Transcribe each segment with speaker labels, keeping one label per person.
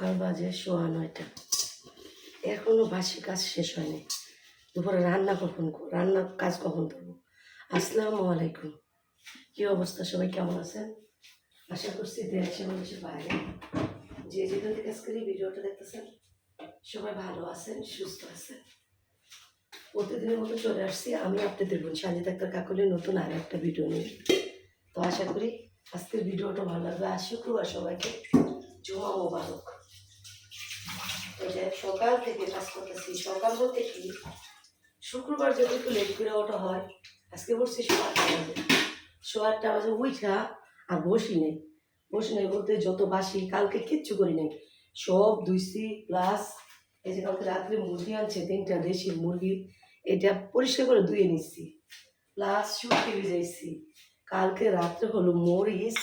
Speaker 1: সকাল বাজে সোয়া নয়টা। এখনও বাসি কাজ শেষ হয়নি। দুপুরে রান্না কখন রান্নার কাজ কখন করব আসসালামু আলাইকুম। কি অবস্থা? সবাই কেমন আছেন? আশা করছি দেশে মানুষের বাইরে। যে যেখান থেকে আজকের এই ভিডিওটা দেখতেছেন, সবাই ভালো আছেন, সুস্থ আছেন। প্রতিদিনের মতো চলে আসছি। আমি আপনাদের বোন সাজিদ আক্তার কাকুলির নতুন আর একটা ভিডিও নিয়ে। তো আশা করি আজকের ভিডিওটা ভালো লাগবে। আর শুক্রবার সবাইকে জমা মোবারক। যাই সকাল থেকে কাজ করতেছি, সকাল বলতে কি? শুক্রবার যদি একটু লেট করে ওঠা হয়, আজকে বসছি সোয়া আটটা বাজে সোয়া আটটা বাজে উইঠা আর বসি নেই। বসি নেই বলতে যত বাসি, কালকে কিচ্ছু করি নাই। সব ধুইছি প্লাস এই যে কালকে রাত্রে মুরগি আনছে, তিনটা দেশি মুরগি, এটা পরিষ্কার করে ধুয়ে নিচ্ছি। প্লাস শুটকি ভিজাইছি। কালকে রাত্রে হলো মরিচ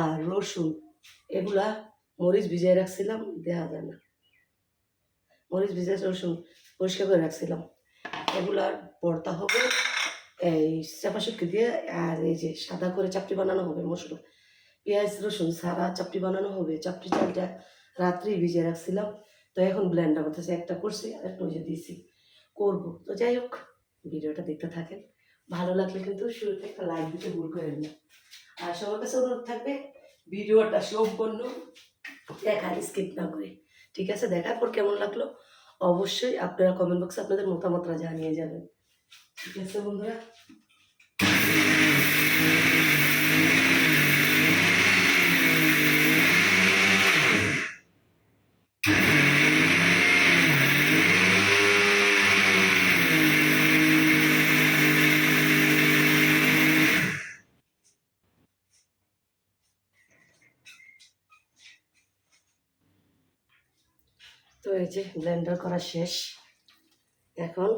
Speaker 1: আর রসুন। এগুলা মরিচ ভিজাই রাখছিলাম দেওয়া যায় না। মরিচ ভিজাই রসুন পরিষ্কার করে রাখছিলাম। এগুলার ভর্তা হবে, এই চাপা শুটকি দিয়ে, আর এই যে সাদা করে চাপটি বানানো হবে মশলা পেঁয়াজ, রসুন সারা চাপটি বানানো হবে। চাপটি চালটা রাত্রেই ভিজিয়ে রাখছিলাম। তো এখন ব্লেন্ডার করতেছে একটা করছি, আর একটা ওই যে দিয়েছি করব। তো যাই হোক, ভিডিওটা দেখতে থাকেন। ভালো লাগলে কিন্তু শুরুতে একটা লাইক দিতে ভুল করেন না। আর সবার কাছে অনুরোধ থাকবে, ভিডিওটা সম্পূর্ণ দেখা স্কিপ না করে। ঠিক আছে? দেখার পর কেমন লাগল? অবশ্যই আপনারা কমেন্ট বক্সে আপনাদের মতামতটা জানিয়ে যাবেন। ঠিক আছে বন্ধুরা? এই যে ব্লেন্ডার করা শেষ। এখন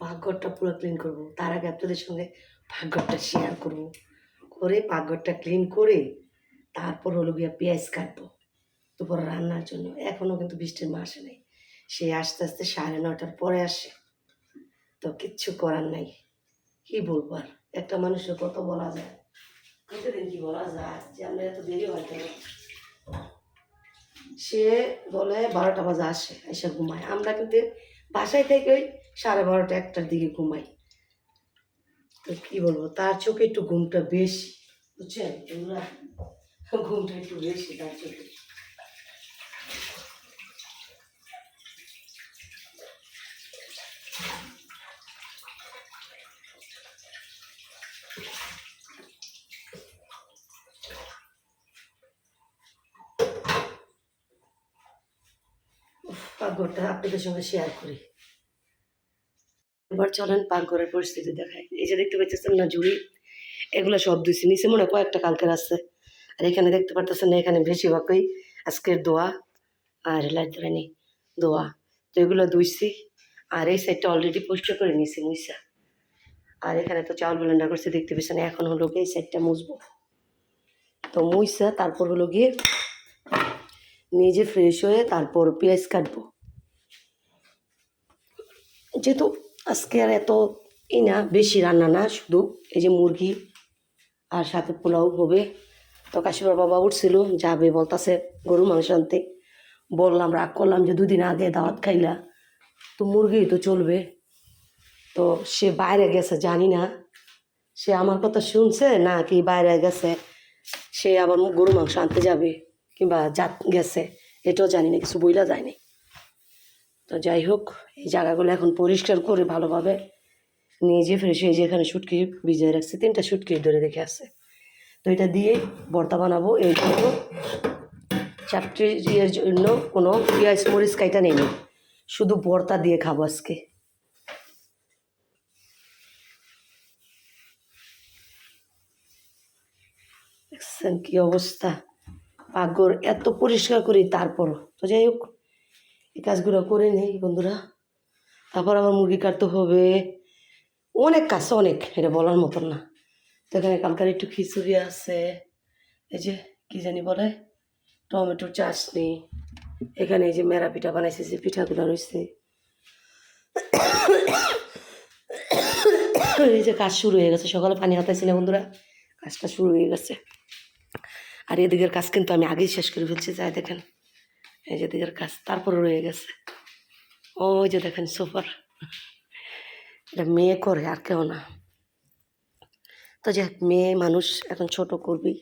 Speaker 1: পাকঘরটা পুরো ক্লিন করব। তার আগে আপনাদের সঙ্গে পাকঘরটা শেয়ার করব। করে পাকঘরটা ক্লিন করে তারপর হলো গিয়া পেঁয়াজ কাটবো। দুপুর রান্নার জন্য। এখনও কিন্তু বৃষ্টির মা আসে নাই। সে আস্তে আস্তে সাড়ে নটার পরে আসে। তো কিচ্ছু করার নাই। কি বলব আর? একটা মানুষের কত বলা যায়। প্রতিদিন কি বলা যায়? যে আমরা এত দেরি হয় কেন? সে বলে বারোটা বাজে আসে, এসে ঘুমায়। আমরা কিন্তু বাসায় থেকে ওই সাড়ে বারোটা একটার দিকে ঘুমাই। তো কি বলব, তার চোখে একটু ঘুমটা বেশি, বুঝছেন? ঘুমটা একটু বেশি, তার চোখে। পাকঘরটা আপনাদের সঙ্গে শেয়ার করি। এবার চলেন পাকঘরের পরিস্থিতি দেখায় এই যে দেখতে পাচ্ছেন না জুড়ি এগুলো সব ধুইছি। নিচে মনে কয়েকটা কালকের আছে। আর এখানে দেখতে পারতেছেন না, এখানে বেশিরভাগই আজকের দোয়া আর লাইট ধরে দোয়া। তো এগুলো ধুইছি আর এই সাইডটা অলরেডি পরিষ্কার করে নিয়েছি মুইসা। আর এখানে তো চাউল ব্লেন্ডার করছে, দেখতে পেয়েছেন এখন হলো গিয়ে এই সাইডটা মুছবো। তো মুইসা, তারপর হলো গিয়ে নিজে ফ্রেশ হয়ে তারপর পেঁয়াজ কাটবো। যেহেতু আজকে আর এত ই না, বেশি রান্না না, শুধু এই যে মুরগি আর সাথে পোলাও হবে। তো কাশিমার বাবা উঠছিল, যাবে বলতাছে গরু মাংস আনতে। বললাম, রাগ করলাম যে দুদিন আগে দাওয়াত খাইলা, তো মুরগি তো চলবে। তো সে বাইরে গেছে, জানি না। সে আমার কথা শুনছে না কি বাইরে গেছে, সে আবার গরু মাংস আনতে যাবে কিংবা যাত গেছে, এটাও জানি না, কিছু বইলা যায়নি তো যাই হোক, এই জায়গাগুলো এখন পরিষ্কার করে ভালোভাবে নিয়ে যেয়ে ফ্রেশ হয়ে যে এখানে শুটকি ভিজিয়ে রাখছে, তিনটা শুটকি ধরে রেখে আছে। তো এটা দিয়ে ভর্তা বানাবো, এই জন্য চাপটি ইয়ের জন্য কোনো পেঁয়াজ মরিচ কাইটা নেই শুধু ভর্তা দিয়ে খাব আজকে। দেখছেন কি অবস্থা? পাকঘর এত পরিষ্কার করি তারপরও। তো যাই হোক এই কাজগুলো করে নেই বন্ধুরা। তারপর আবার মুরগি কাটতে হবে। অনেক কাজ, অনেক, এটা বলার মতন না। তো এখানে কালকার একটু খিচুড়ি আছে। এই যে, কি জানি বলে, টমেটোর চাটনি। এখানে এই যে মেরা পিঠা বানাইছে, যে পিঠাগুলো রয়েছে। এই যে কাজ শুরু হয়ে গেছে, সকালে পানি হাতাইছি না বন্ধুরা। কাজটা শুরু হয়ে গেছে। আর এদিকের কাজ কিন্তু আমি আগেই শেষ করে ফেলছি, যাই দেখেন। এই যে দিকের কাজ, তারপরে রয়ে গেছে। ওই যে দেখেন সোফার। এটা মেয়ে করে, আর কেউ না। তো যে মেয়ে মানুষ, এখন ছোট করবি।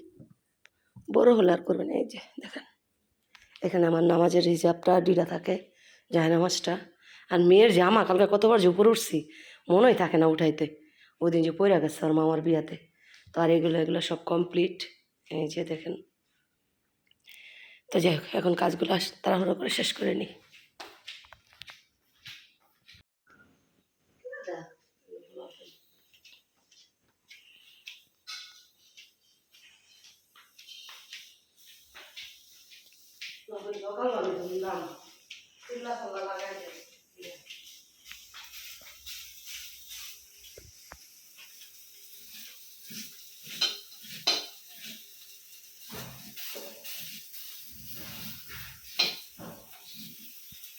Speaker 1: বড় হলে আর করবে না, এই যে দেখেন। এখানে আমার নামাজের হিসাবটা ডিলা থাকে, যায় নামাজটা। আর মেয়ের জামা কালকে কতবার যে উপরে উঠছি, মনেই থাকে না উঠাইতে। ওই দিন যে পইরা গেছে আর মামার বিয়াতে। তো আর এগুলো এগুলো সব কমপ্লিট এই যে দেখেন। তো যাই হোক এখন কাজগুলো আস- তাড়াহুড়ো করে শেষ করে নিই।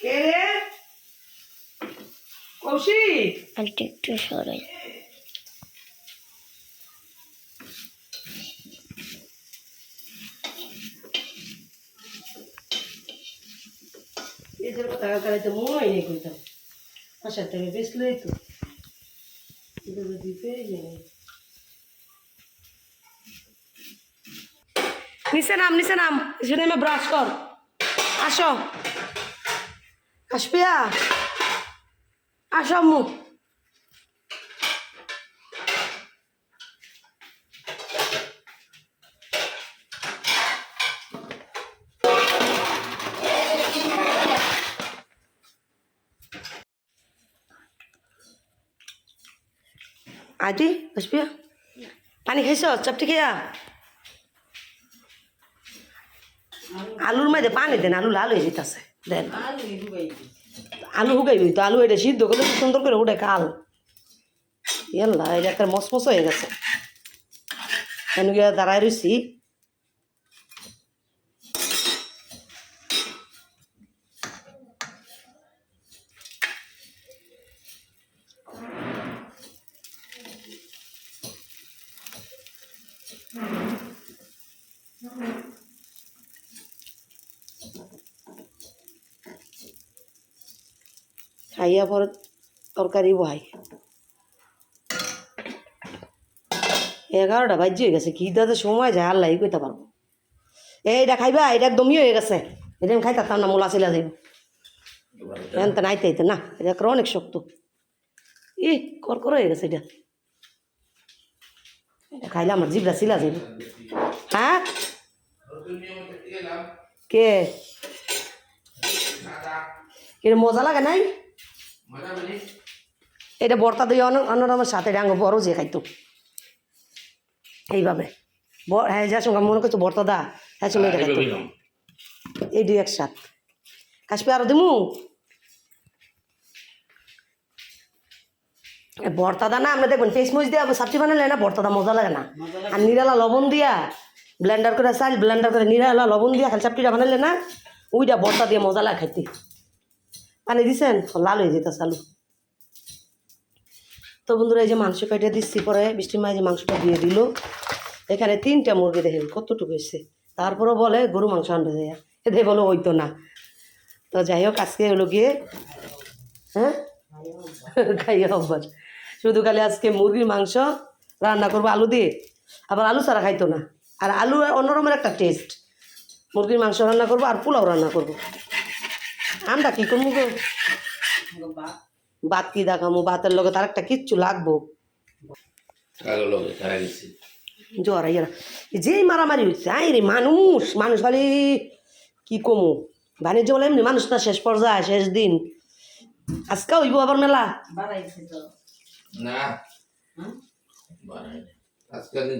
Speaker 1: কে? রে কৌশিক?
Speaker 2: আরেকটু একটু সরাই
Speaker 1: এদের কথা কালে তো মনে নেই কইতাম থেকে বেসলেই তো। নিচে নাম নিচে নাম। নিচে নেমে ব্রাশ কর। আসো। আসপিয়া আসো আম্মু। আদি আসপিয়া পানি খাইছ? চাপটি খেয়া আলুর মধ্যে পানি দেন, আলু লাল হয়ে যেতেছে। দেন। আলু হুকাইবি তো? আলু এটা সিদ্ধ করলে তো সুন্দর করে উঠে কাল। ইয়াল্লা এটা একটা মসমস হয়ে গেছে। কেন গিয়ে দাঁড়ায় রয়েছি খাইয়া পরে তরকারি বহাই। এগারোটা বাজ্য হয়ে গেছে দাদা সময় যায় আল্লাহ কইতে পারব। এইটা খাইবা, এটা একদমই হয়ে গেছে। এটা আমি খাইতাম না, মোলা ছিলা যাইব এনতে নাইতে আইতে না এটা অনেক শক্ত। ই কর কর হয়ে গেছে এটা। এটা খাইলে আমার জিভটা ছিলা যাইব হ্যাঁ? কে? মজা লাগে নাই? এটা বর্তা দিয়ে অন্য অন্যরকমের সাথে ডাঙ্গ বড় যে খাইতো। এইভাবে। হ্যাঁ যার সঙ্গে মনে করছ বর্তা দা হ্যাঁ সঙ্গে এটা খাইতো। এই দুই একসাথ। কাশপি আরও দিমু? ভর্তাদা না আমরা দেখবেন পেস্ট মরিচ দিয়ে সাবজি বানালে না ভর্তাদা মজা লাগে না। আর নিরালা লবণ দিয়া ব্লেন্ডার করে চাল ব্লেন্ডার করে নিরালা লবণ দিয়া খালি চাপটিটা বানালে না ওইটা ভর্তা দিয়ে মজা লাগে খাইতে। পানি দিছেন? লাল হয়ে যেত আলু। তো বন্ধুরা, এই যে মাংস কেটে দিচ্ছি পরে বৃষ্টির মাঝে যে মাংসটা দিয়ে দিল। এখানে তিনটা মুরগি দেখেন, কতটুকু হয়েছে। তারপরে বলে, গরু মাংস আনতে যায় এদের বলো, ওই তো না। তো যাই হোক, আজকে হলো গিয়ে হ্যাঁ? খাইয়ে অভ্যাস। শুধু খালি আজকে মুরগির মাংস রান্না করব আলু দিয়ে, আবার আলু ছাড়া খাইতো না। আর আলু অন্যরকমের একটা টেস্ট মুরগির মাংস রান্না করব আর পোলাও রান্না করব। আমরা কি করব গো? ভাত কি দেখামো ভাতের লগে তার একটা কিচ্ছু লাগবো। জ্বর আইয়ারা যেই মারামারি হচ্ছে আই রে মানুষ মানুষ খালি কি কমু? বাণিজ্য বলে এমনি মানুষ না শেষ পর্যায়ে শেষ দিন। আজকে হইব আবার মেলা?
Speaker 3: না।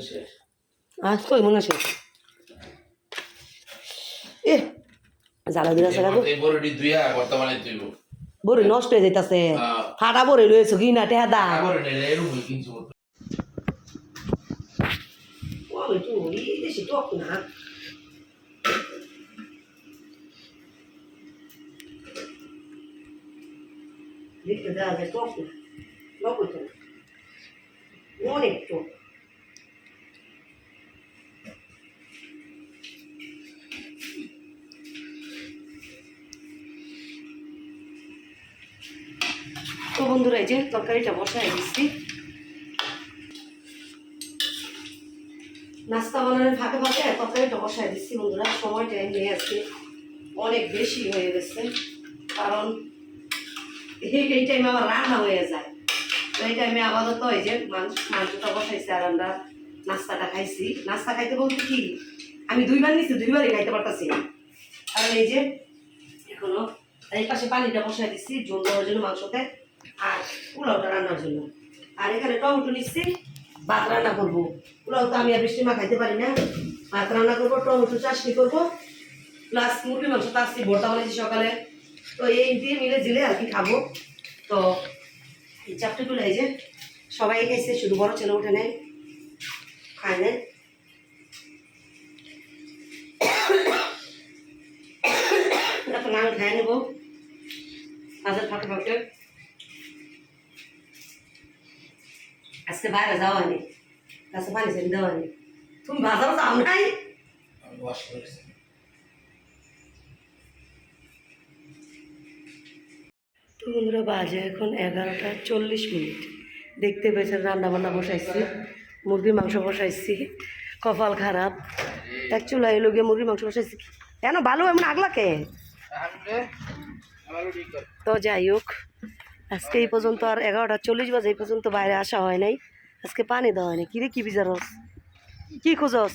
Speaker 3: শেষ।
Speaker 1: আজকে হইব না শেষ। এ জ্বালা দিলা
Speaker 3: তুইব
Speaker 1: বড়ি নষ্ট হয়ে যাইতাছে ফাটা বড়ি রয়েছে কি না টেহা দা দেখতে দেওয়া যায় টক। না। অনেক টক। তো বন্ধুরা, এই যে তরকারিটা বসাই দিচ্ছি। নাস্তা বানানোর ফাঁকে ফাঁকে তরকারিটা বসাই দিচ্ছি বন্ধুরা সময়টা নিয়ে আসছে অনেক বেশি হয়ে গেছে, কারণ এই টাইমে আমার রান্না হয়ে যায়। তো এই টাইমে আপাতত এই যে মাংস মাংসটা বসাইছি আর আমরা নাস্তাটা খাইছি। নাস্তা খাইতে বলতে কি, আমি দুইবার নিছি, দুইবারই খাইতে পারতাছি কারণ এই যে, এখনও এই পাশে পানিটা বসাই দিচ্ছি, ঝোল দেওয়ার জন্য মাংসতে। আর পোলাওটা রান্নার জন্য। আর এখানে টমেটো নিচ্ছি, ভাত রান্না করব। পোলাও তো আমি আর বৃষ্টি মা খাইতে পারি না। ভাত রান্না করব, টমেটো চাটনি করব প্লাস মুরগি মাংস তো আসছি ভর্তা বানিয়েছি সকালে। তো এই দিয়ে মিলে জিলে আর কি খাব। তো এই চাপটি এই যে সবাই খাইছে, শুধু বড় ছেলে উঠে নেয় খায় নেয় এখন আমি খাই নেব। কাজের ফাঁকে ফাঁকে। আজকে বাইরে যাওয়া হয়নি কাছে পানি ছেড়ে দেওয়া হয়নি তুমি বাজারও যাও নাই? বন্ধুরা বাজে এখন এগারোটা চল্লিশ মিনিট। দেখতে পেয়েছেন রান্না বান্না বসাইছি মুরগির মাংস বসাইছি কপাল খারাপ। এক চুলাই লোকে মুরগির মাংস বসাইছি। কেন ভালো এমন আগলাকে? তো যাই হোক আজকে এই পর্যন্ত আর এগারোটা চল্লিশ বাজে এই পর্যন্ত বাইরে আসা হয় নাই। আজকে পানি দেওয়া হয়নি। কিরে কি বিচারস কি খোঁজস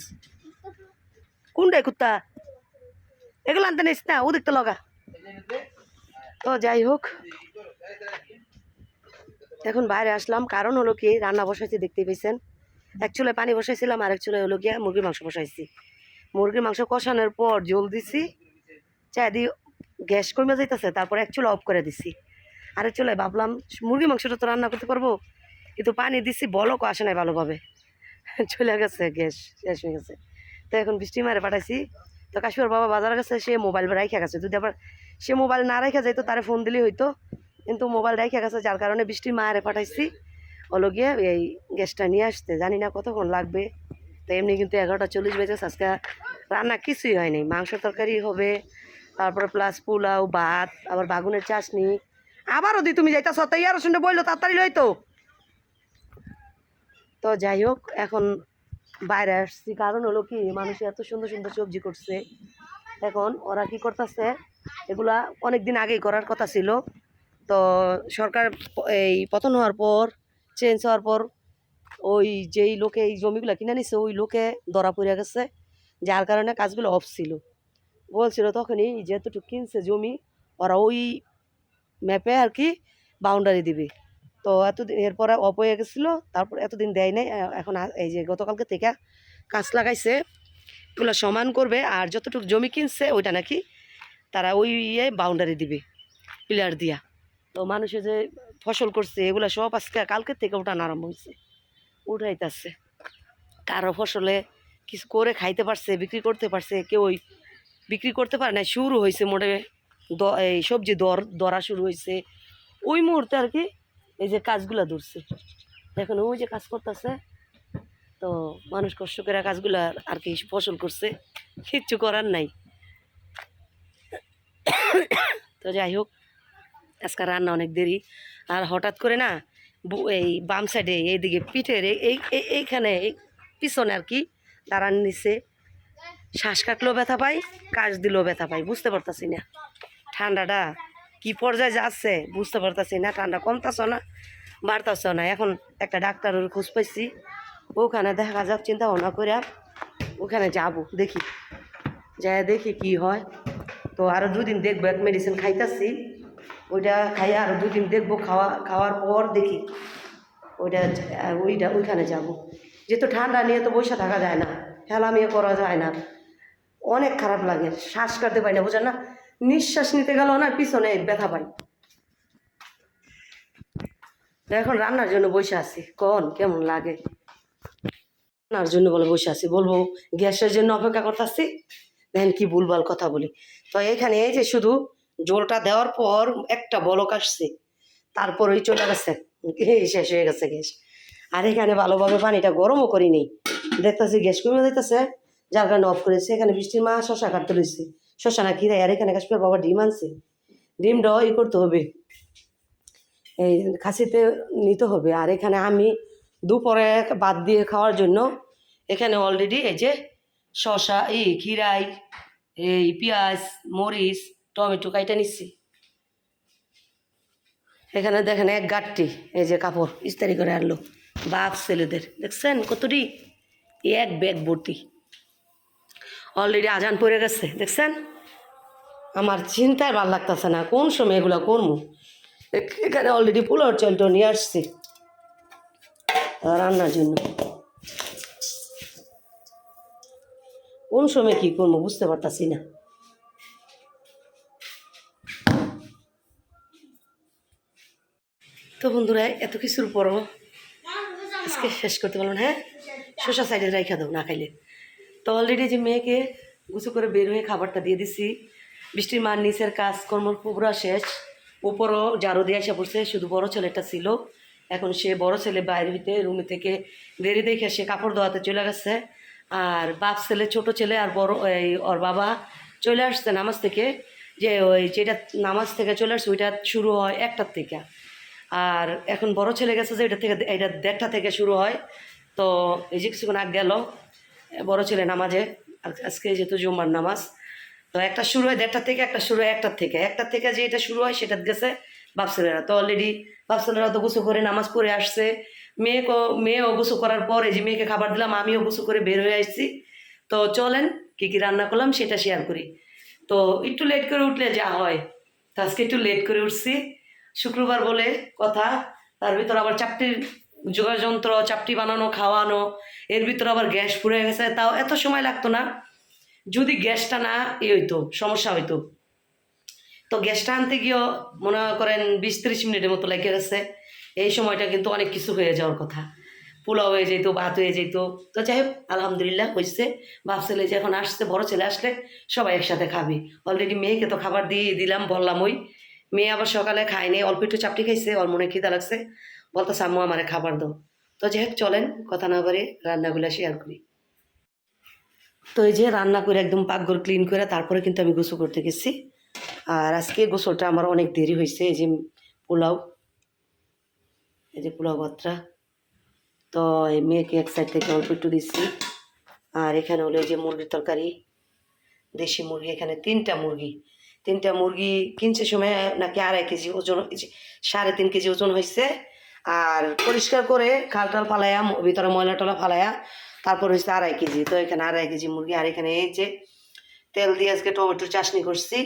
Speaker 1: কোনটাই কুত্তা? এগুলো আনতে নিস না, ও দেখতে লগা। তো যাই হোক। এখন বাইরে আসলাম। কারণ হলো কি, রান্না বসাইছি দেখতে পেয়েছেন এক চুলায় পানি বসাইছিলাম আর এক চুলায় হলো গিয়া মুরগির মাংস বসাইছি। মুরগির মাংস কষানোর পর জল দিছি। চাই দি গ্যাস কমে যাইতেছে, তারপর এক চুলা অফ করে দিছি। আরেক চুলায় ভাবলাম মুরগি মাংসটা তো রান্না করতে পারব। কিন্তু পানি দিছি, বলকও আসে নাই ভালোভাবে। চলে গেছে, গ্যাস শেষ হয়ে গেছে। তো এখন বৃষ্টি মারে পাঠাইছি। তো কাশ্মীর বাবা বাজার গেছে, সে মোবাইল রাইখা গেছে। যদি আবার সে মোবাইল না রেখে যাইতো, তারে ফোন দিলেই হইতো। কিন্তু মোবাইল রেখে গেছে, যার কারণে বৃষ্টির মারে পাঠাইছি। হলো গিয়ে এই গ্যাসটা নিয়ে আসতে। জানি না কতক্ষণ লাগবে। তো এমনি কিন্তু এগারোটা চল্লিশ বেজে আজকে রান্না কিছুই হয়নি। মাংস তরকারি হবে, তারপরে প্লাস পোলাও, ভাত, আবার বাগুনের চাশনি আবারও দি তুমি যাইতা সত্য ইয়ারও শুনে বলল তাড়াতাড়ি লইতো তো। যাই হোক, এখন বাইরে আসছি। কারণ হলো কি, মানুষ এত সুন্দর সুন্দর সবজি করছে। এখন ওরা কি করতেছে, এগুলা অনেক দিন আগেই করার কথা ছিল। তো সরকার এই পতন হওয়ার পর চেঞ্জ হওয়ার পর, ওই যেই লোকে এই জমিগুলো কিনে নিছে, ওই লোকে ধরা পড়ে গেছে। যার কারণে কাজগুলো অফ ছিল। বলছিল তখনই যেতটুকু কিনছে জমি, ওরা ওই ম্যাপে আর কি বাউন্ডারি দিবে। তো এতদিন এরপরে অপ হয়ে গেছিল, তারপর এতদিন দেয় নাই এখন এই যে গতকালকে থেকে কাজ লাগাইছে, এগুলো সমান করবে, আর যতটুকু জমি কিনছে, ওইটা নাকি তারা ওই ইয়ে বাউন্ডারি দিবে পিলার দিয়া। তো মানুষে যে ফসল করছে, এগুলো সব আজকে, কালকে থেকে ওঠানো আরম্ভ হয়েছে, উঠাইতেছে। কারও ফসলে কিছু করে খাইতে পারছে, বিক্রি করতে পারছে কেউ ওই বিক্রি করতে পারে না শুরু হয়েছে মোটে এই সবজি দর, দরা শুরু হয়েছে ওই মুহূর্তে আর কি এই যে কাজগুলো ধরছে। এখন ওই যে কাজ করতেছে, তো মানুষ কষ্ট করে কাজগুলো আর কি ফসল করছে। কিচ্ছু করার নাই। তো যাই হোক, আজকে রান্না অনেক দেরি। আর হঠাৎ করে না এই বাম সাইডে এইদিকে পিঠের এই, এই- এই- এইখানে, এই পিছনে আর কি দাঁড়ান নিচে শ্বাস কাটলেও ব্যথা পাই কাজ দিলেও ব্যথা পাই বুঝতে পারতাছি না। ঠান্ডাটা কি পর্যায়ে যাচ্ছে বুঝতে পারতাছি না, ঠান্ডা কমতাছ না, বাড়তাছ না। এখন একটা ডাক্তারের খোঁজ পাইছি, ওখানে দেখা যাক, চিন্তা ভাবনা করে ওখানে যাব, দেখি। যাই দেখি কি হয়। তো আরও দুদিন দেখব, এক মেডিসিন খাইতাছি, ওইটা খাইয়া আরও দুদিন দেখব, খাওয়া, খাওয়ার পর দেখি। ওইটা ওইটা, ওইখানে যাব। যেহেতু ঠান্ডা নিয়ে তো বসে থাকা যায় না, হেলামিয়ে করা যায় না। অনেক খারাপ লাগে, শ্বাস কাটতে পারি না, বুঝেন না? নিঃশ্বাস নিতে গেলেও না, পিছনে ব্যথা পাই। এখন রান্নার জন্য বসে আছি। কন, কেমন লাগে? রান্নার জন্য বলে বসে আছি। বলব, গ্যাসের জন্য অপেক্ষা করতেছি। দেখেন কি ভুলভাল কথা বলি। তো এখানে এই যে শুধু জলটা দেওয়ার পর একটা বলক আসছে তারপর ওই চলে গেছে। শেষ হয়ে গেছে গ্যাস। আর এখানে ভালোভাবে পানিটা গরমও করিনি। দেখতেছি গ্যাস কমে যাইতেছে, যার কারণে অফ করেছে। এখানে বৃষ্টির মা শশা কাটতে রয়েছে শশা খিরাই আর এখানে কাশ্মীর বাবা ডিম আনছে। ডিমটাও ই করতে হবে। এই খাসিতে নিতে হবে। আর এখানে আমি দুপুরে বাদ দিয়ে খাওয়ার জন্য এখানে অলরেডি এই যে শসা এই খিরাই, এই পেঁয়াজ, মরিচ, টমেটো কাইটা নিচ্ছি। এখানে দেখেন এক গাঠটি এই যে কাপড়, ইস্তারি করে আনলো। বাপ ছেলেদের, দেখছেন কতটি? এক ব্যাগ ভর্তি। অলরেডি আজান পড়ে গেছে দেখছেন? আমার চিন্তায় ভালো লাগতেছে না কোন সময় এগুলো করব এখানে অলরেডি পোলার চালটা নিয়ে আসছি। রান্নার জন্য। কোন সময় কি করব বুঝতে পারতাছি না। তো বন্ধুরা এত কিছুর পরও আজকে শেষ করতে পারলাম না, হ্যাঁ? শসা সাইডে রাইখা দাও না খাইলে। তো অলরেডি যে মেয়েকে গুছু করে বের হয়ে খাবারটা দিয়ে দিছি। বৃষ্টির মার নিচের কাজকর্ম পুরো শেষ। উপরও জারো দিয়ে আসা পড়ছে, শুধু বড় ছেলেটা ছিল। এখন সে বড় ছেলে বাইরে হইতে রুমে থেকে দেরি দেখে সে কাপড় ধোয়াতে চলে গেছে। আর বাপ ছেলে, ছোট ছেলে আর বড়, এই ওর বাবা চলে আসছে নামাজ থেকে। যে ওই যেটা নামাজ থেকে চলে আসছে, ওইটা শুরু হয় একটার থেকে। আর এখন বড় ছেলে গেছে যে, এটা থেকে, এটা দেড়টা থেকে শুরু হয়। তো এই যে কিছুক্ষণ আগ গেল বড় ছেলে নামাজে আজ- আজকে যেহেতু জুম্মার নামাজ, তো একটা শুরু হয় দেড়টা থেকে, একটা শুরু হয় একটার থেকে। একটার থেকে যে এটা শুরু হয় সেটা গেছে বাপছেলেরা তো অলরেডি বাপছেলেরা তো গুছু করে নামাজ পড়ে আসছে। মেয়েকেও মেয়েও গুছু করার পরে যে মেয়েকে খাবার দিলাম, আমিও গুছু করে বের হয়ে আসছি। তো চলেন, কী কী রান্না করলাম সেটা শেয়ার করি। তো একটু লেট করে উঠলে যা হয়। তো আজকে একটু লেট করে উঠছি। শুক্রবার বলে কথা, তার ভিতর আবার চাপটির যোগাযন্ত্র, চাপটি বানানো, খাওয়ানো, এর ভিতরে আবার গ্যাস ফুরে গেছে, তাও এত সময় লাগতো না। যদি গ্যাসটা না ই হইতো, সমস্যা হইতো। তো গ্যাসটা আনতে গিয়েও মনে করেন বিশ ত্রিশ মিনিটের মতো লেগে গেছে। এই সময়টা কিন্তু অনেক কিছু হয়ে যাওয়ার কথা। পোলাও হয়ে যেত, ভাত হয়ে যেত। তো যাই হোক, আলহামদুলিল্লাহ হয়েছে বাপ ছেলে যে এখন আসছে, বড় ছেলে আসলে সবাই একসাথে খাবে। অলরেডি মেয়েকে তো খাবার দিয়ে দিলাম বললাম ওই মেয়ে আবার সকালে খায়নি, অল্প একটু চাপটি খাইছে, ওর মনে খিদা লাগছে। বলতেছে আম্মু আমারে খাবার দাও। তো যাই হোক চলেন, কথা না বলে রান্নাগুলো শেয়ার করি। তো এই যে রান্না করে একদম পাকঘর ক্লিন করে তারপরে কিন্তু আমি গোসল করতে গেছি। আর আজকে গোসলটা আমার অনেক দেরি হয়েছে, এই যে পোলাও, এই যে পোলাও ভাতটা। তো এই মেয়েকে এক সাইড থেকে অল্প একটু দিচ্ছি। আর এখানে হলো এই যে মুরগির তরকারি, দেশি মুরগি, এখানে তিনটা মুরগি। তিনটা মুরগি কিনছে সময় নাকি আড়াই কেজি ওজন সাড়ে তিন কেজি ওজন হয়েছে। আর পরিষ্কার করে খাল টাল ফালাইয়া ভিতরে ময়লা টলা ফালাইয়া, তারপর হয়েছে আড়াই কেজি। তো এখানে আড়াই কেজি মুরগি, আর এখানে এই যে তেল দিয়ে আজকে টমেটোর চাটনি করছি,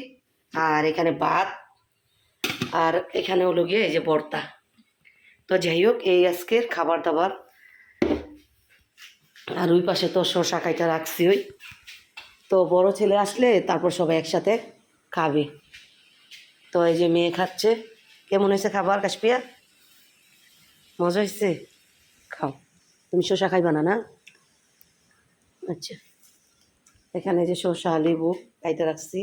Speaker 1: আর এখানে ভাত, আর এখানে হলো গিয়ে এই যে ভর্তা। তো যাই হোক, এই আজকের খাবার দাবার আর ওই পাশে তো শশা কাইটা রাখছি ওই। তো বড় ছেলে আসলে তারপর সবাই একসাথে খাবে। তো এই যে মেয়ে খাচ্ছে, কেমন হয়েছে খাবার কাশপিয়া? মজা হয়েছে খাও। তুমি শসা খাইবা না না? আচ্ছা। এখানে যে শসা, লেবু কাইতে রাখছি।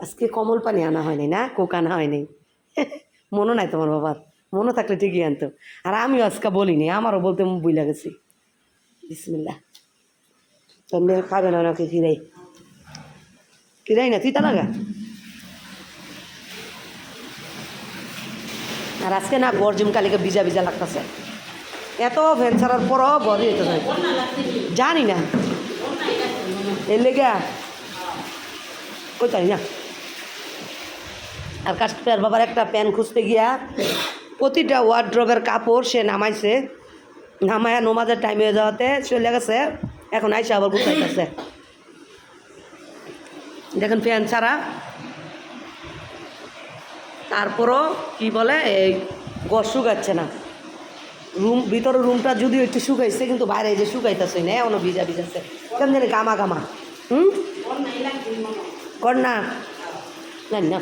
Speaker 1: আজকে কমল পানি আনা হয়নি না? কোক আনা হয়নি মনে নাই তোমার বাবার। মনে থাকলে ঠিকই আনতো। আর আমিও আজকে বলিনি, আমারও বলতে বুঝলা গেছি। বিসমিল্লা তোমরা খাবে না নাকি কিরাই কিরাই না, তুই তা লাগা? আর আজকে না গরজুম কালিকে ভিজা ভিজা লাগতেছে। এত ফ্যান ছাড়ার পরও বড়ি হইতে জানি না। এর লেগে কই না। আর কাশ্মীর বাবার একটা প্যান খুঁজতে গিয়া প্রতিটা ওয়ার্ড্রবের কাপড় সে নামাইছে। নামায়া নমাজের টাইম হয়ে যাওয়াতে চলে গেছে। এখন আইসে আবার গুছাইতেছে। দেখেন ফ্যান ছাড়া তারপরও কি বলে, এই গড় শুকাচ্ছে না। রুম ভিতরে রুমটা যদিও একটু শুকাইছে, কিন্তু বাইরে যে শুকাইতেছে না এমন ভিজা ভিজাচ্ছে কেমন জানি গামা গামা। হুম? কর না। জানি না।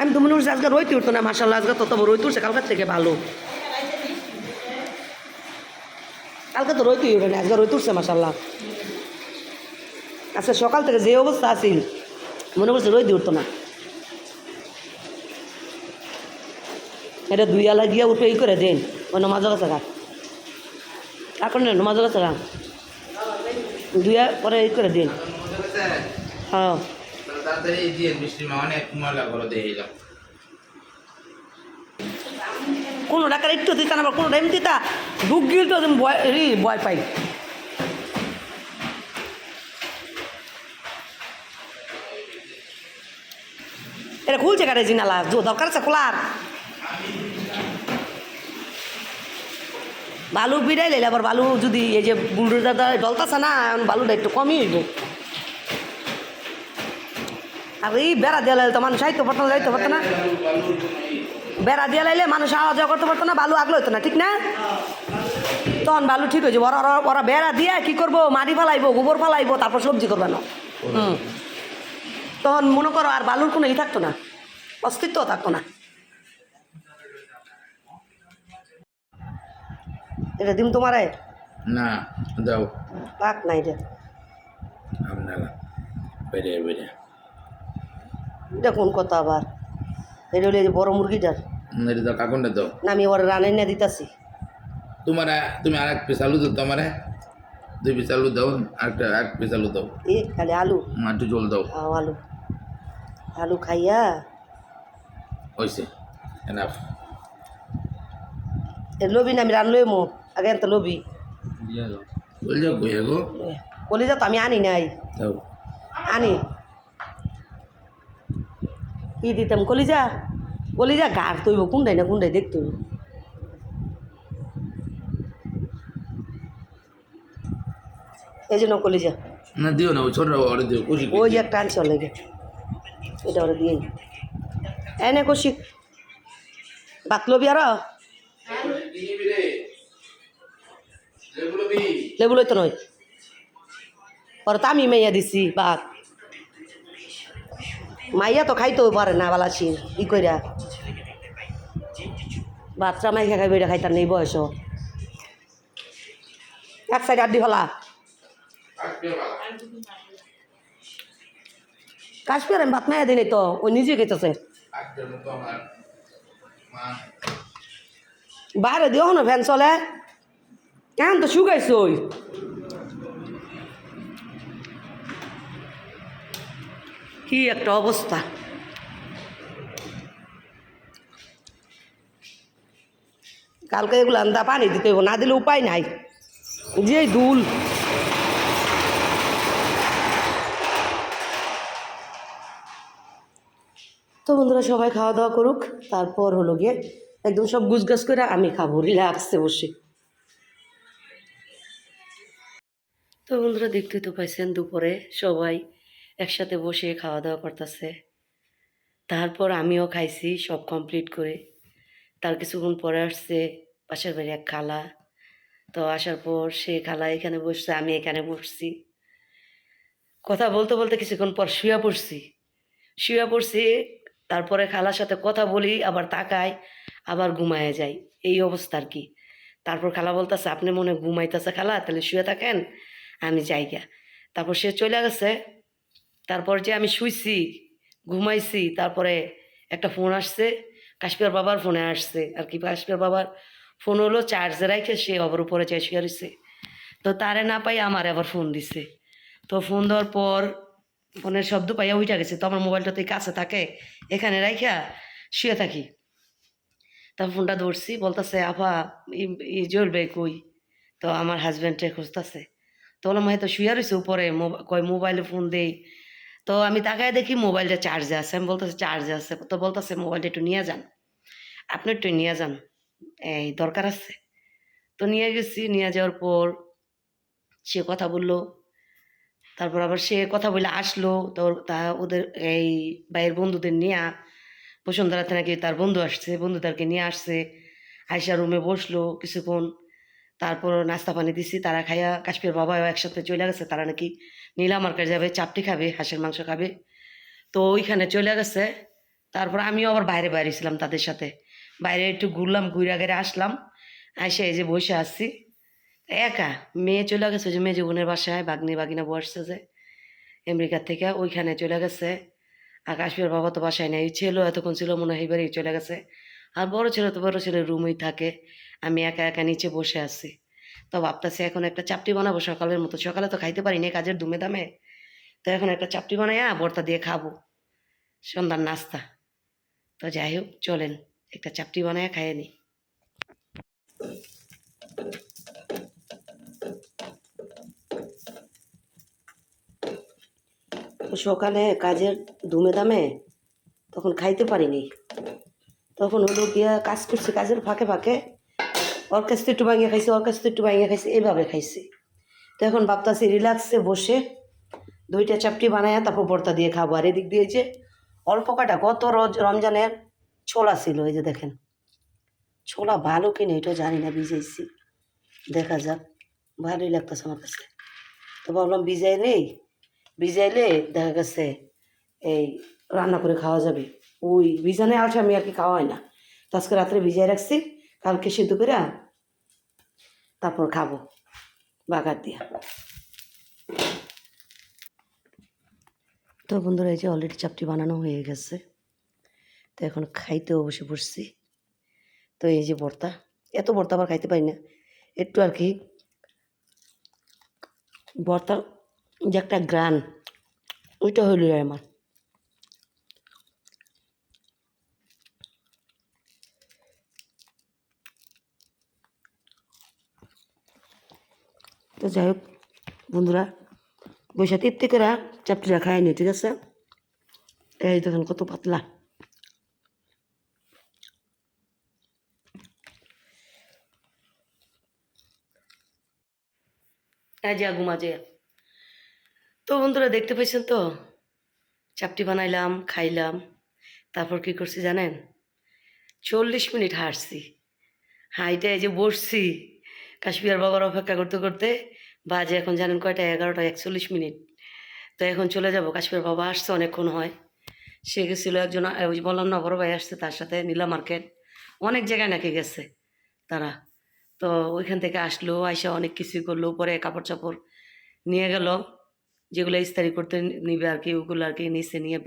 Speaker 1: আমি তো মনে করছি আজকে রইতে উঠতো না মাসাল্লাহ আজকে তত রইতে উঠছে কালকার থেকে ভালো। কালকে তো রইতেই উঠে না, আজকে রইতে উঠছে মাসাল্লাহ আজকে সকাল থেকে যে অবস্থা আছিল, মনে করছে রই উঠতো না। এটা দুই আলা গিয়া উঠে ই করে দেন। ওই নমাজ কাছে গা এখন নমাজ কাছে গা দুইয়া পরে ই করে দিন। হ্যাঁ।
Speaker 3: দিয়ে দিয়ে
Speaker 1: কোনো টাকার একটু দিতা না কোনো টাইম দিতা বুক গিল তো রি ভয় পাই এটা খুলছে কারে জিনালা? দরকার আছে খোলার? বালু বিড়াই লাইলে আবার বালু যদি এই যে দ্বারা ডলতাছে না, এখন বালুটা একটু কমই হইব। আর এই বেড়া দিয়ে লাইলে তো মানুষ আইতে পারতো যাইতে পারতো না। বেড়া দিয়ে লাইলে মানুষ আওয়া যাওয়া করতে পারতো না, বালু আগলো হতো না, ঠিক না? তখন বালু ঠিক হয়েছে ওরা- ওরা বেড়া দিয়ে কি করব? মাটি ফালাইবো, গোবর ফালাইবো, তারপর সবজি করবে না। হুম। তখন মনে করো আর বালুর কোনো ই থাকতো না অস্তিত্ব থাকতো না। এটা দিম তোমারে?
Speaker 3: না দাও।
Speaker 1: পাক নাই রে
Speaker 3: আপনারা বেড়ে বেড়ে।
Speaker 1: এটা কোন কথা আবার? এটা হলে বড় মুরগিটার।
Speaker 3: এটা দাও কাকুনটা দাও।
Speaker 1: না আমি ওর রানে নিয়ে দিতাছি।
Speaker 3: তোমার তুমি আর এক পিস আলু দাও তোমার। দুই পিস আলু দাও আরেকটা এক পিস আলু দাও।
Speaker 1: এ খালি আলু।
Speaker 3: একটু জল দাও।
Speaker 1: আলু। আলু খাইয়া।
Speaker 3: হয়েছে এনাফ
Speaker 1: এ লবি না আমি রানলোই মো আগে তো লবি।
Speaker 3: গো?
Speaker 1: যা তো আমি আনি নাই। আনি। কি দিতাম কলিজা? কলিজা গার তৈব কোনটাই না কোনটাই দেখতে? এই জন্য কলিজা।
Speaker 3: না দিও না ওই ছোট অর্ডার দিও খুশি
Speaker 1: ওই যে একটা আনছে লেগে। এটা ওরা দিয়েই এনে কষিক বাতলবি আর? লেবু লইতো নয়। ওরা তো আমি মাইয়া দিছি বাত মাইয়া তো খাইতেও পারে না বালাসি ই কইরা। বাচ্চা মাইয়া খাইবে এটা খাইতার নেই বয়স এক সাইড আড্ডি ফলা কাশ্মীর আমি ভাত মাইয়া দিই নাই তো ওই নিজে খেতেছে বাইরে দিও না ফ্যান চলে। কেন তো শুকাইছ ওই কি একটা অবস্থা। কালকে এগুলো আন্দা পানি দিতে হইব, না দিলে উপায় নাই। যে দুল। তো বন্ধুরা, সবাই খাওয়া দাওয়া করুক, তারপর হলো গিয়ে একদম সব গুছগাছ করে আমি খাব রিল্যাক্সে বসে। তো বন্ধুরা দেখতে তো পাইছেন দুপুরে সবাই একসাথে বসে খাওয়া দাওয়া করতেছে। তারপর আমিও খাইছি সব কমপ্লিট করে। তার কিছুক্ষণ পরে আসছে পাশের বাড়ি এক খালা। তো আসার পর সে খালা এখানে বসছে, আমি এখানে বসছি। কথা বলতে বলতে কিছুক্ষণ পর শুয়ে পড়ছি। শুয়ে পড়ছি, তারপরে খালার সাথে কথা বলি, আবার তাকাই, আবার ঘুমায় যাই। এই অবস্থা আর কি। তারপর খালা বলতেছে, আপনি মনে ঘুমাইতেছে খালা, তাহলে শুয়ে থাকেন? আমি যাইগা তারপর সে চলে গেছে। তারপর যে আমি শুইছি, ঘুমাইছি, তারপরে একটা ফোন আসছে কাশ্মীর বাবার ফোনে আসছে। আর কি কাশ্মীর বাবার ফোন হলো চার্জে রাখে সে আবার উপরে চাই শুয়ে তো তারে না পাই আমার আবার ফোন দিছে। তো ফোন দেওয়ার পর ফোনের শব্দ পাইয়া উঠে গেছে। তো আমার মোবাইলটা তো কাছে থাকে, এখানে রাইখা শুয়ে থাকি। তারপর ফোনটা ধরছি, বলতেছে, আপা ই- জ্বলবে কই? তো আমার হাজব্যান্ডে খুঁজতেছে। তো বললাম হয়তো শুয়ে রয়েছে উপরে কয় মোবাইলে ফোন দেই। তো আমি তাকায় দেখি মোবাইলটা চার্জে আছে। আমি বলতেছি চার্জে আছে। তো বলতেছে, মোবাইলটা একটু নিয়ে যান। আপনি একটু নিয়ে যান। এই, দরকার আছে। তো নিয়ে গেছি। নিয়ে যাওয়ার পর সে কথা বলল। তারপর আবার সে কথা বলে আসলো। তো তা ওদের এই ভাইয়ের বন্ধুদের নিয়ে, বসুন্ধরাতে নাকি তার বন্ধু আসছে বন্ধু তারকে নিয়ে আসছে। আয়সা রুমে বসল কিছুক্ষণ। তারপর নাস্তা পানি দিছি, তারা খাইয়া কাশ্মীর বাবাও একসাথে চলে গেছে, তারা নাকি নীলা মার্কেট যাবে, চাপটি খাবে, হাঁসের মাংস খাবে। তো ওইখানে চলে গেছে, তারপর আমিও আবার বাইরে বাইরে ছিলাম তাদের সাথে। বাইরে একটু ঘুরলাম ঘুরে গেড়ে আসলাম এসে এই যে বসে আসছি একা, মেয়ে চলে গেছে যে মেয়ে জীবনের বাসায় বাগনি বাগিনা বসছে যে আমেরিকার থেকে, ওইখানে চলে গেছে। আর কাশ্মীর বাবা তো বাসায় নেই ছেলে এতক্ষণ ছিল মনে হয়, এবারেই চলে গেছে। আর বড় ছেলে তো বড় ছেলে রুমই থাকে। আমি একা একা নিচে বসে আছি। তো ভাবতাছি এখন একটা চাপটি বানাবো সকালের মতো। সকালে তো খাইতে পারি না কাজের দুমে দামে। তো এখন একটা চাপটি বানাইয়া বর্তা দিয়ে খাব। সন্ধ্যার নাস্তা। তো যাই হোক, চলেন, একটা চাপটি বানায় খাইয়ে নি। সকালে কাজের দুমে দামে তখন খাইতে পারিনি। তখন হলো গিয়া কাজ করছি কাজের ফাঁকে ফাঁকে। ওর কাছ একটু ভাঙিয়ে খাইছি ওর কাছ একটু ভাঙিয়ে খাইছি, এইভাবে খাইছি। তো এখন ভাবতাছি রিল্যাক্সে বসে দুইটা চাপটি বানায় তারপর ভর্তা দিয়ে খাব। আর এদিক দিয়ে যে অল্প কাটা কত রোজ রমজানের ছোলা ছিল, এই যে দেখেন। ছোলা ভালো কিনে এটা জানি না, ভিজাইছি। দেখা যাক, ভালোই লাগতেছে আমার কাছে। তো ভাবলাম ভিজাই নেই, ভিজাইলে দেখা গেছে এই রান্না করে খাওয়া যাবে। ওই ভিজানে আলসে আমি আর কি খাওয়া হয় না। তো আজকে রাত্রে ভিজাই রাখছি, কালকে সিদ্ধ করে তারপর খাব, বাগার দিয়া। তো বন্ধুরা, এই যে অলরেডি চাপটি বানানো হয়ে গেছে। তো এখন খাইতেও বসে পড়ছি। তো এই যে ভর্তা, এত ভর্তা আবার খাইতে পারি না। একটু আর কি ভর্তার যে একটা গ্রান, ওইটা হইল আমার। তো যাই হোক, বন্ধুরা বৈশা তৃপ্তি করে চাপটিটা খাইনি ঠিক আছে? এই তখন কত পাতলা। যে। তো বন্ধুরা, দেখতে পাইছেন তো? চাপটি বানাইলাম, খাইলাম। তারপর কি করছি জানেন? চল্লিশ মিনিট হাঁটছি। হাইটে এই যে বসছি। কাশ্মীর বাবার অপেক্ষা করতে করতে বাজে এখন জানেন কয়টা? এগারোটা, একচল্লিশ মিনিট। তো এখন চলে যাব। কাশ্মীর বাবা আসছে, অনেকক্ষণ হয়। সে গেছিল একজন বললাম না, বড় ভাই আসছে, তার সাথে নীলা মার্কেট। অনেক জায়গায় নাকি গেছে তারা। তো ওইখান থেকে আসলো, আইসা অনেক কিছুই করল পরে কাপড় চাপড় নিয়ে গেল। যেগুলো ইস্তারি করতে নিবে আর কি, ওগুলো আর কি নিচে নিয়ে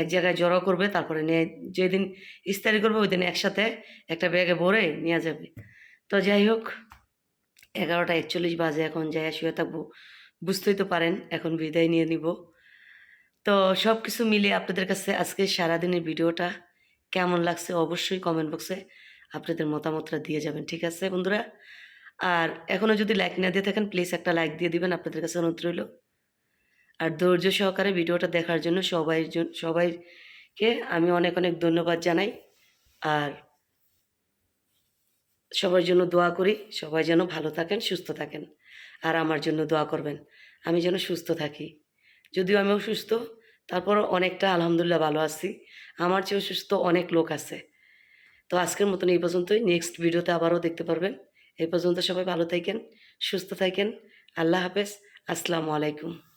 Speaker 1: এক জায়গায় জড়ো করবে, তারপরে নিয়ে যেদিন ইস্তারি করবে, ওই দিন একসাথে একটা ব্যাগে ভরে নিয়ে যাবে। তো যাই হোক এগারোটা একচল্লিশ বাজে এখন যাই শুয়ে থাকব। বুঝতেই তো পারেন, এখন বিদায় নিয়ে নিব। তো সব কিছু মিলিয়ে আপনাদের কাছে আজকে সারাদিনের ভিডিওটা কেমন লাগছে অবশ্যই কমেন্ট বক্সে আপনাদের মতামতটা দিয়ে যাবেন, ঠিক আছে বন্ধুরা? আর এখনও যদি লাইক না দিয়ে থাকেন প্লিজ একটা লাইক দিয়ে দিবেন, আপনাদের কাছে অনুরোধ রইল। আর ধৈর্য সহকারে ভিডিওটা দেখার জন্য সবাই সবাইকে আমি অনেক অনেক ধন্যবাদ জানাই। আর সবার জন্য দোয়া করি, সবাই যেন ভালো থাকেন, সুস্থ থাকেন। আর আমার জন্য দোয়া করবেন, আমি যেন সুস্থ থাকি। যদিও আমি অসুস্থ তারপর অনেকটা আলহামদুলিল্লাহ ভালো আছি। আমার চেয়ে অসুস্থ অনেক লোক আছে। তো আজকের মতন এই পর্যন্তই। নেক্সট ভিডিওতে আবারও দেখতে পারবেন। এই পর্যন্ত সবাই ভালো থাকেন, সুস্থ থাকেন। আল্লাহ হাফেজ। আসসালামু আলাইকুম।